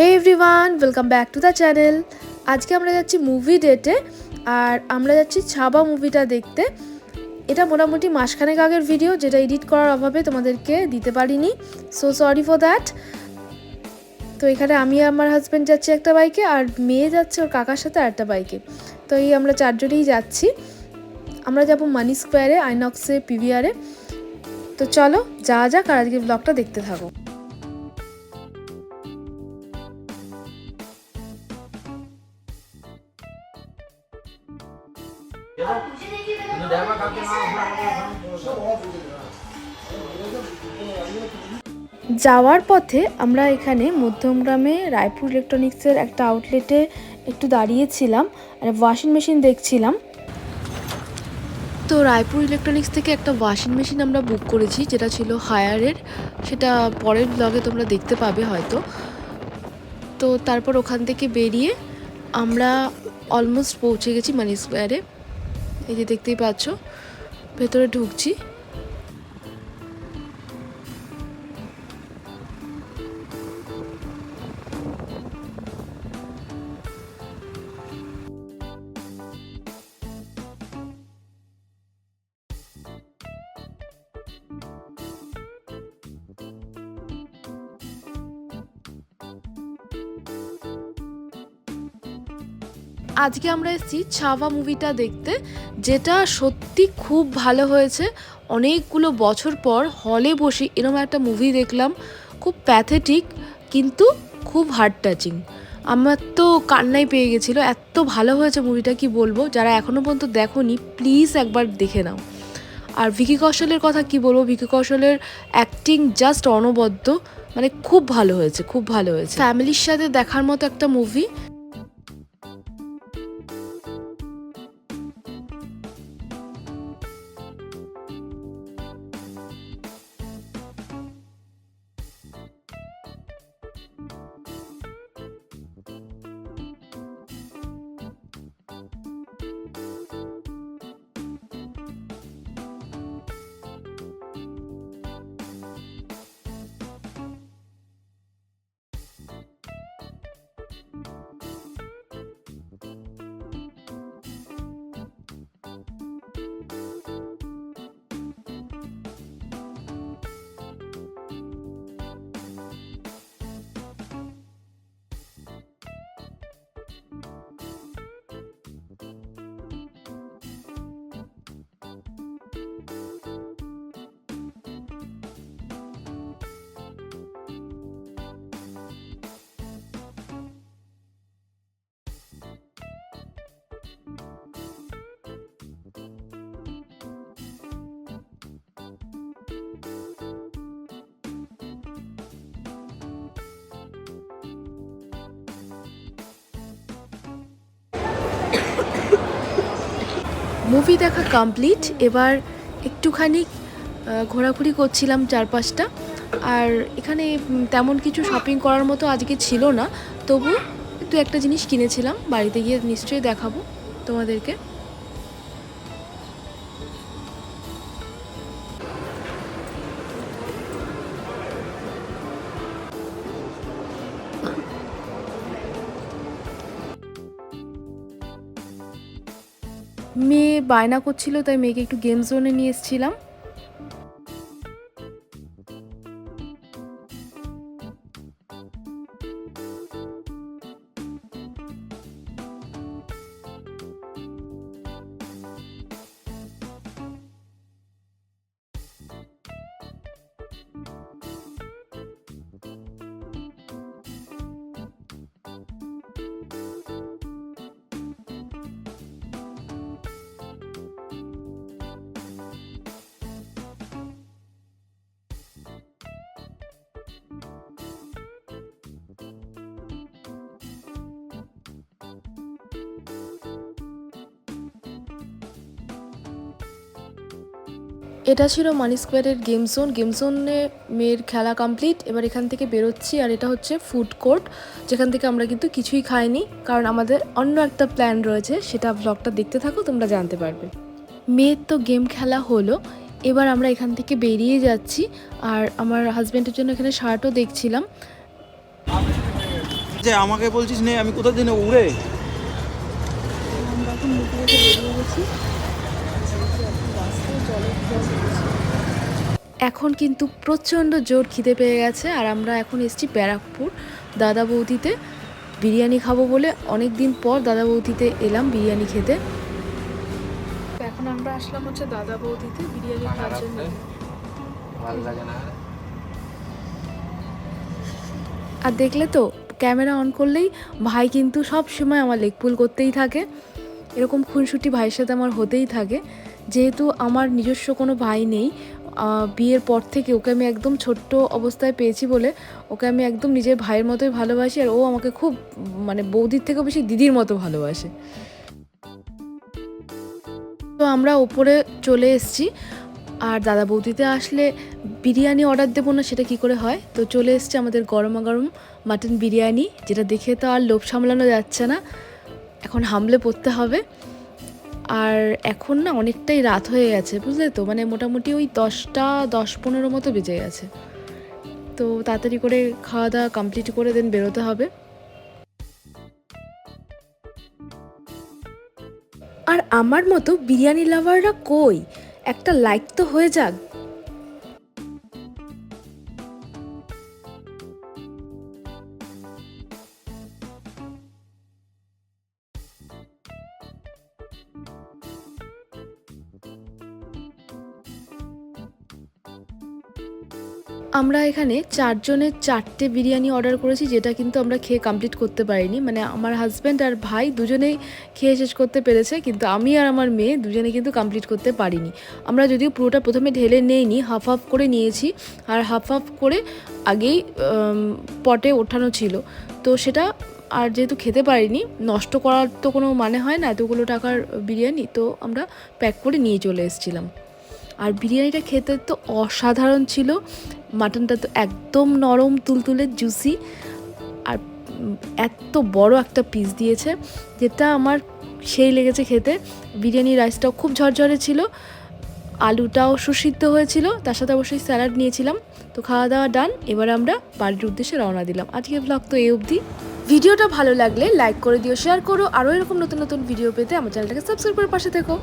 Hey everyone welcome back to the channel আজকে আমরা যাচ্ছি মুভি ডেটে আর আমরা যাচ্ছি ছাবা মুভিটা দেখতে। এটা মোটামুটি মাসখানেক আগের ভিডিও যেটা এডিট করার অভাবে তোমাদেরকে দিতে পারিনি। সো সরি ফর দ্যাট তো এখানে আমি আমার হাজব্যান্ড যাচ্ছি একটা বাইকে আর মেয়ে যাচ্ছে ওর কাকার সাথে আরেকটা বাইকে তো এই আমরা চারজনেই যাচ্ছি। আমরা যাব মানি স্কোয়ারে, আইনক্সে, পিভিআরে। তো চলো যা যাক, আর আজকে ব্লগটা দেখতে থাকো। যাওয়ার পথে আমরা এখানে মধ্যমগ্রামে রায়পুর ইলেকট্রনিক্সের একটা আউটলেটে একটু দাঁড়িয়েছিলাম আর ওয়াশিং মেশিন দেখছিলাম। তো রায়পুর ইলেকট্রনিক্স থেকে একটা ওয়াশিং মেশিন আমরা বুক করেছি যেটা ছিল হায়ারের সেটা পরের ব্লগে তোমরা দেখতে পাবে হয়তো। তো তারপর ওখান থেকে বেরিয়ে আমরা অলমোস্ট পৌঁছে গেছি মানি স্কোয়ারে এই যে দেখতেই পাচ্ছ ভেতরে ঢুকছি। আজকে আমরা এসেছি ছাওয়া মুভিটা দেখতে, যেটা সত্যি খুব ভালো হয়েছে। অনেকগুলো বছর পর হলে বসে এরকম একটা মুভি দেখলাম। খুব প্যাথেটিক কিন্তু খুব হার্ট টাচিং আমার তো কান্নাই পেয়ে গেছিল। এত ভালো হয়েছে মুভিটা কি বলব? যারা এখনও পর্যন্ত দেখোনি প্লিজ একবার দেখে নাও। আর ভিকি কৌশলের কথা কি বলব? ভিকি কৌশলের অ্যাক্টিং জাস্ট অনবদ্য। মানে খুব ভালো হয়েছে, খুব ভালো হয়েছে। ফ্যামিলির সাথে দেখার মতো একটা মুভি মুভি দেখা কমপ্লিট এবার একটুখানি ঘোরাঘুরি করছিলাম চারপাশটা। আর এখানে তেমন কিছু শপিং করার মতো আজকে ছিল না। তবু একটু একটা জিনিস কিনেছিলাম, বাড়িতে গিয়ে নিশ্চয়ই দেখাবো তোমাদেরকে। মেয়ে বায়না করছিল তাই মেয়েকে একটু গেম জোনে নিয়ে এসেছিলাম। এটা ছিল মানি স্কোয়ারের গেম জোন গেম জোনে মেয়ের খেলা কমপ্লিট এবার এখান থেকে বেরোচ্ছি আর এটা হচ্ছে ফুড কোর্ট যেখান থেকে আমরা কিন্তু কিছুই খাইনি কারণ আমাদের অন্য একটা প্ল্যান রয়েছে সেটা ব্লগটা দেখতে থাকো তোমরা জানতে পারবে। মেয়ের তো গেম খেলা হলো এবার আমরা এখান থেকে বেরিয়ে যাচ্ছি আর আমার হাজব্যান্ডের জন্য এখানে শার্টও দেখছিলাম। যে আমাকে বলছিস নে আমি কোথা দিনে উড়ে? আমরা এখন গেছি। এখন কিন্তু প্রচণ্ড জোর খিদে পেয়ে গেছে আর আমরা এখন এসেছি ব্যারাকপুর দাদা বৌদিতে বিরিয়ানি খাব বলে অনেক দিন পর দাদা বৌদিতে এলাম বিরিয়ানি খেতে। এখন আমরা আসলাম হচ্ছে দাদা বৌদিতে বিরিয়ানি খাওয়ার জন্য। ভালো লাগে না? আর দেখলে তো ক্যামেরা অন করলেই ভাই কিন্তু সব সময় আমার লেগ পুল করতেই থাকে। এরকম খুনসুটি ভাইয়ের সাথে আমার হতেই থাকে। যেহেতু আমার নিজস্ব কোনো ভাই নেই বিয়ের পর থেকে ওকে আমি একদম ছোট্ট অবস্থায় পেয়েছি বলে ওকে আমি একদম নিজের ভাইয়ের মতোই ভালোবাসি আর ও আমাকে খুব মানে বৌদির থেকেও বেশি দিদির মতো ভালোবাসে। তো আমরা ওপরে চলে এসেছি, আর দাদা বৌদিতে আসলে বিরিয়ানি অর্ডার দেবো না, সেটা কি করে হয়? তো চলে এসছে আমাদের গরমা গরম মাটন বিরিয়ানি, যেটা দেখে তো আর লোভ সামলানো যাচ্ছে না। এখন হামলে পড়তে হবে। আর এখন না অনেকটাই রাত হয়ে গেছে, বুঝলে তো? মানে মোটামুটি ওই দশটা, দশ পনেরো মতো বেজে গেছে। তো তাড়াতাড়ি করে খাওয়া দাওয়া কমপ্লিট করে দেন বেরোতে হবে। আর আমার মতো বিরিয়ানি লাভাররা কই? একটা লাইক তো হয়ে যাক। আমরা এখানে চারজনের চারটে বিরিয়ানি অর্ডার করেছি, যেটা কিন্তু আমরা খেয়ে কমপ্লিট করতে পারিনি। মানে আমার হাজব্যান্ড আর ভাই দুজনেই খেয়ে শেষ করতে পেরেছে, কিন্তু আমি আর আমার মেয়ে দুজনে কিন্তু কমপ্লিট করতে পারিনি। আমরা যদিও পুরোটা প্রথমে ঢেলে নেইনি হাফ হাফ করে নিয়েছি, আর হাফ হাফ করে আগেই পটে ওঠানো ছিল। তো সেটা আর যেহেতু খেতে পারিনি, নষ্ট করার তো কোনো মানে হয় না, এতগুলো টাকার বিরিয়ানি, তো আমরা প্যাক করে নিয়ে চলে এসেছিলাম। আর বিরিয়ানিটা খেতে তো অসাধারণ ছিল। মাটনটা তো একদম নরম, তুলতুলে জুসি আর এত বড় একটা পিস দিয়েছে যেটা আমার সেই লেগেছে খেতে। বিরিয়ানি রাইসটাও খুব ঝরঝরে ছিল, আলুটাও সুসিদ্ধ হয়েছিল, তার সাথে অবশ্যই স্যালাড নিয়েছিলাম। তো খাওয়া দাওয়া ডান এবার আমরা বাড়ির উদ্দেশ্যে রওনা দিলাম। আজকের ব্লগ তো এই অবধি। ভিডিওটা ভালো লাগলে লাইক করে দিও শেয়ার করো, আরও এরকম নতুন নতুন ভিডিও পেতে আমার চ্যানেলটাকে সাবস্ক্রাইব করে পাশে থেকো।